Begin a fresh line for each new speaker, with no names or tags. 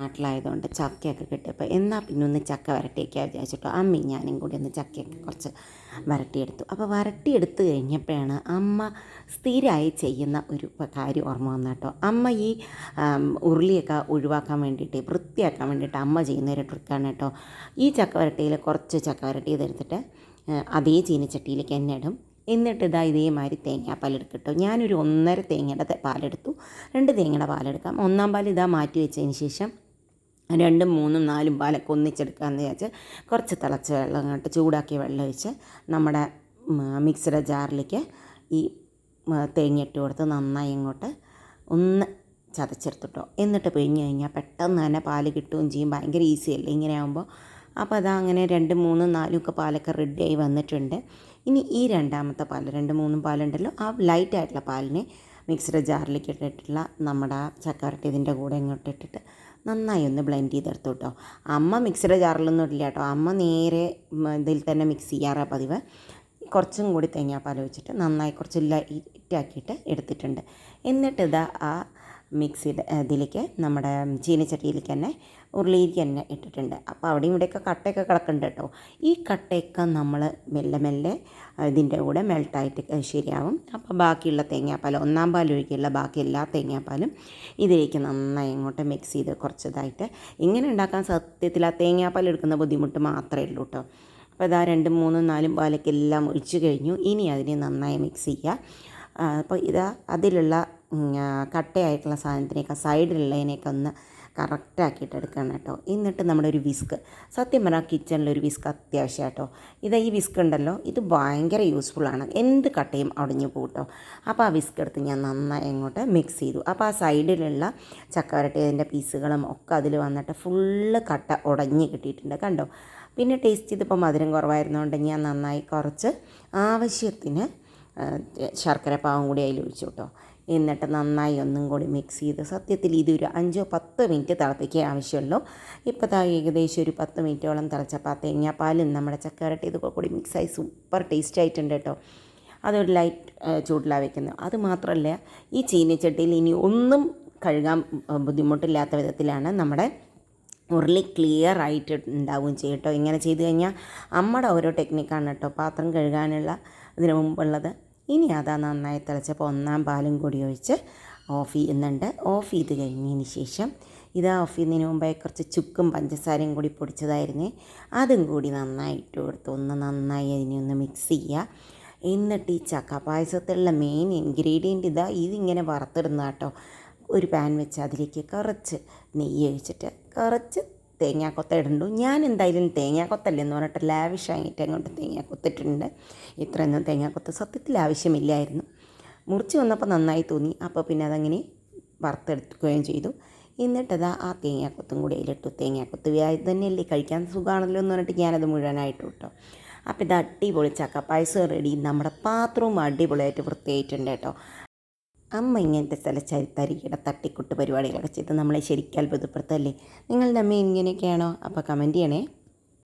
നാട്ടിലായതുകൊണ്ട് ചക്കയൊക്കെ കിട്ടും അപ്പോൾ എന്നാൽ പിന്നെ ഒന്ന് ചക്ക വരട്ടിയൊക്കെ വിചാരിച്ചിട്ടോ. അമ്മയും ഞാനും കൂടി ഒന്ന് ചക്കയൊക്കെ കുറച്ച് വരട്ടിയെടുത്തു. അപ്പോൾ വരട്ടിയെടുത്ത് കഴിഞ്ഞപ്പോഴാണ് അമ്മ സ്ഥിരമായി ചെയ്യുന്ന ഒരു കാര്യം ഓർമ്മ വന്ന കേട്ടോ. അമ്മ ഈ ഉരുളിയൊക്കെ ഒഴിവാക്കാൻ വേണ്ടിയിട്ട് വൃത്തിയാക്കാൻ വേണ്ടിയിട്ട് അമ്മ ചെയ്യുന്ന ഒരു ട്രിക്കാണ് കേട്ടോ. ഈ ചക്ക വരട്ടിയിൽ കുറച്ച് ചക്ക വരട്ടി ഇതെടുത്തിട്ട് ആ, അതേ ചീനച്ചട്ടിയിലേക്ക് എന്നെ ഇടും. എന്നിട്ട് ഇതാ ഇതേമാതിരി തേങ്ങാപ്പാൽ എടുക്കട്ടോ. ഞാനൊരു ഒന്നര തേങ്ങയുടെ പാലെടുത്തു. രണ്ട് തേങ്ങയുടെ പാലെടുക്കാം. ഒന്നാം പാൽ ഇതാ മാറ്റി വെച്ചതിന് ശേഷം രണ്ടും മൂന്നും നാലും പാലൊക്കെ ഒന്നിച്ചെടുക്കാമെന്ന് വിചാരിച്ച് കുറച്ച് തിളച്ച വെള്ളം അങ്ങോട്ട് ചൂടാക്കിയ വെള്ളം ഒഴിച്ച് നമ്മുടെ മിക്സിയുടെ ജാറിലേക്ക് ഈ തേങ്ങയിട്ട് കൊടുത്ത് നന്നായി ഇങ്ങോട്ട് ഒന്ന് ചതച്ചെടുത്തിട്ടോ. എന്നിട്ട് പിഴിഞ്ഞ് കഴിഞ്ഞാൽ പെട്ടെന്ന് തന്നെ പാൽ കിട്ടുകയും ചെയ്യും. ഭയങ്കര ഈസി അല്ലേ? ഇങ്ങനെ ആകുമ്പോൾ അപ്പോൾ അതാ അങ്ങനെ രണ്ട് മൂന്നും നാലും ഒക്കെ പാലൊക്കെ റെഡിയായി വന്നിട്ടുണ്ട്. ഇനി ഈ രണ്ടാമത്തെ പാൽ രണ്ട് മൂന്നും പാലുണ്ടല്ലോ ആ ലൈറ്റ് ആയിട്ടുള്ള പാലിനെ മിക്സിയുടെ ജാറിലേക്ക് ഇട്ടിട്ടുള്ള നമ്മുടെ ചക്കവരട്ടി ഇതിന്റെ കൂടെ ഇങ്ങോട്ട് ഇട്ടിട്ട് നന്നായി ഒന്ന് ബ്ലെൻഡ് ചെയ്തെടുത്തു കേട്ടോ. അമ്മ മിക്സിയുടെ ജാറിലൊന്നും ഇല്ല കേട്ടോ. അമ്മ നേരെ ഇതിൽ തന്നെ മിക്സ് ചെയ്യാറാ പതിവ്. കുറച്ചും കൂടി തേങ്ങാപ്പാൽ വെച്ചിട്ട് നന്നായി കുറച്ച് ലൈറ്റാക്കിയിട്ട് എടുത്തിട്ടുണ്ട്. എന്നിട്ട് ഇതാ ആ മിക്സിയുടെ ഇതിലേക്ക് നമ്മുടെ ചീനച്ചട്ടിയിലേക്ക് തന്നെ ഉരുളിയിലേക്ക് തന്നെ ഇട്ടിട്ടുണ്ട്. അപ്പോൾ അവിടെയും ഇവിടെയൊക്കെ കട്ടയൊക്കെ കിടക്കുന്നുണ്ട് കേട്ടോ. ഈ കട്ടയൊക്കെ നമ്മൾ മെല്ലെ മെല്ലെ ഇതിന്റെ കൂടെ മെൽട്ടായിട്ട് ശരിയാവും. അപ്പോൾ ബാക്കിയുള്ള തേങ്ങാപ്പാൽ ഒന്നാം പാൽ ഒഴികെയുള്ള ബാക്കി എല്ലാ തേങ്ങാപ്പാലും ഇതിലേക്ക് നന്നായി അങ്ങോട്ട് മിക്സ് ചെയ്ത് കുറച്ചതായിട്ട് ഇങ്ങനെ ഉണ്ടാക്കാൻ സത്യത്തിൽ ആ തേങ്ങാപ്പാൽ എടുക്കുന്ന ബുദ്ധിമുട്ട് മാത്രമേ ഉള്ളൂ കേട്ടോ. അപ്പോൾ ഇതാ രണ്ടും മൂന്നും നാലും പാലൊക്കെ എല്ലാം ഒഴിച്ചു കഴിഞ്ഞു. ഇനി അതിനെ നന്നായി മിക്സ് ചെയ്യുക. അപ്പോൾ ഇതാ അതിലുള്ള കട്ടയായിട്ടുള്ള സാധനത്തിനെയൊക്കെ സൈഡിലുള്ളതിനെയൊക്കെ ഒന്ന് കറക്റ്റാക്കിയിട്ട് എടുക്കണം കേട്ടോ. എന്നിട്ട് നമ്മുടെ ഒരു വിസ്ക്. സത്യം പറഞ്ഞാൽ കിച്ചണിലൊരു വിസ്ക് അത്യാവശ്യം കേട്ടോ. ഇതാ ഈ വിസ്ക് ഉണ്ടല്ലോ ഇത് ഭയങ്കര യൂസ്ഫുള്ളാണ് എന്ത് കട്ടയും അടഞ്ഞു പോട്ടോ അപ്പോൾ ആ വിസ്ക് എടുത്ത് ഞാൻ നന്നായി അങ്ങോട്ട് മിക്സ് ചെയ്തു. അപ്പോൾ ആ സൈഡിലുള്ള ചക്കവരട്ടിയതിന്റെ പീസുകളും ഒക്കെ അതിൽ വന്നിട്ട് ഫുള്ള് കട്ട ഉടഞ്ഞ് കിട്ടിയിട്ടുണ്ട് കണ്ടോ. പിന്നെ ടേസ്റ്റ് ചെയ്തപ്പോൾ മധുരം കുറവായിരുന്നുകൊണ്ട് ഞാൻ നന്നായി കുറച്ച് ആവശ്യത്തിന് ശർക്കര പാവം കൂടി അതിൽ ഒഴിച്ചു കേട്ടോ. എന്നിട്ട് നന്നായി ഒന്നും കൂടി മിക്സ് ചെയ്ത് സത്യത്തിൽ ഇതൊരു അഞ്ചോ പത്തോ മിനിറ്റ് തിളപ്പിക്കേ ആവശ്യമുള്ളൂ. ഇപ്പോൾ താ ഏകദേശം ഒരു പത്ത് മിനിറ്റോളം തിളച്ചപ്പോൾ ആ തേങ്ങാപ്പാലും നമ്മുടെ ചക്കരട്ടി ഇതൊക്കെ കൂടി മിക്സായി സൂപ്പർ ടേസ്റ്റ് ആയിട്ടുണ്ട് കേട്ടോ. അതൊരു ലൈറ്റ് ചൂടിലാണ് വെക്കുന്നത്. അത് മാത്രമല്ല ഈ ചീനിച്ചട്ടിയിൽ ഇനി ഒന്നും കഴുകാൻ ബുദ്ധിമുട്ടില്ലാത്ത വിധത്തിലാണ് നമ്മുടെ ഉരുളി ക്ലിയർ ആയിട്ട് ഉണ്ടാവുകയും ചെയ്യും കേട്ടോ. ഇങ്ങനെ ചെയ്ത് കഴിഞ്ഞാൽ അമ്മയുടെ ഓരോ ടെക്നിക്കാണ് കേട്ടോ. പാത്രം കഴുകാനുള്ള ഇതിന് മുമ്പുള്ളത് ഇനി അതാ നന്നായി തിളച്ചപ്പോൾ ഒന്നാം പാലും കൂടി ഒഴിച്ച് ഓഫ് ചെയ്യുന്നുണ്ട്. ഓഫ് ചെയ്ത് കഴിഞ്ഞതിന് ശേഷം ഇതാ ഓഫ് ചെയ്യുന്നതിന് മുമ്പേ കുറച്ച് ചുക്കും പഞ്ചസാരയും കൂടി പൊടിച്ചതായിരുന്നേ. അതും കൂടി നന്നായിട്ട് കൊടുത്ത് ഒന്ന് നന്നായി അതിനെ ഒന്ന് മിക്സ് ചെയ്യുക. എന്നിട്ട് ഈ ചക്ക പായസത്തിലുള്ള മെയിൻ ഇൻഗ്രീഡിയന്റ് ഇതാ ഇതിങ്ങനെ വറുത്തിടുന്ന കേട്ടോ ഒരു പാൻ വെച്ച് അതിലേക്ക് കുറച്ച് നെയ്യ് ഒഴിച്ചിട്ട് കുറച്ച് തേങ്ങാക്കൊത്ത ഞാൻ എന്തായാലും തേങ്ങാക്കൊത്തല്ലേ എന്ന് പറഞ്ഞിട്ട് ലാവിഷായിട്ട് അങ്ങോട്ട് തേങ്ങാക്കൊത്തിട്ടുണ്ട്. ഇത്രയൊന്നും തേങ്ങാക്കൊത്ത് സത്യത്തിൽ ആവശ്യമില്ലായിരുന്നു. മുറിച്ച് വന്നപ്പോൾ നന്നായി തോന്നി. അപ്പോൾ പിന്നെ അതങ്ങനെ വറുത്തെടുക്കുകയും ചെയ്തു. എന്നിട്ടതാ ആ തേങ്ങാക്കൊത്തും കൂടി അതിലിട്ടു. തേങ്ങാക്കൊത്ത് വ്യാജം തന്നെയല്ലേ കഴിക്കാൻ സുഖമാണല്ലോ എന്ന് പറഞ്ഞിട്ട് ഞാനത് മുഴുവനായിട്ട് കിട്ടും അപ്പോൾ ഇത് അടിപൊളി ചക്കപ്പായസം റെഡി. നമ്മുടെ പാത്രവും അടിപൊളിയായിട്ട് വൃത്തിയായിട്ടുണ്ട് കേട്ടോ. അമ്മ ഇങ്ങനത്തെ ചില ചരിത്തരികിട തട്ടിക്കുട്ട് പരിപാടികളൊക്കെ ചെയ്ത് നമ്മളെ ശരിക്കും അത്ഭുതപ്പെടുത്തല്ലേ? നിങ്ങളുടെ അമ്മ ഇങ്ങനെയൊക്കെയാണോ? അപ്പോൾ കമന്റ് ചെയ്യണേ.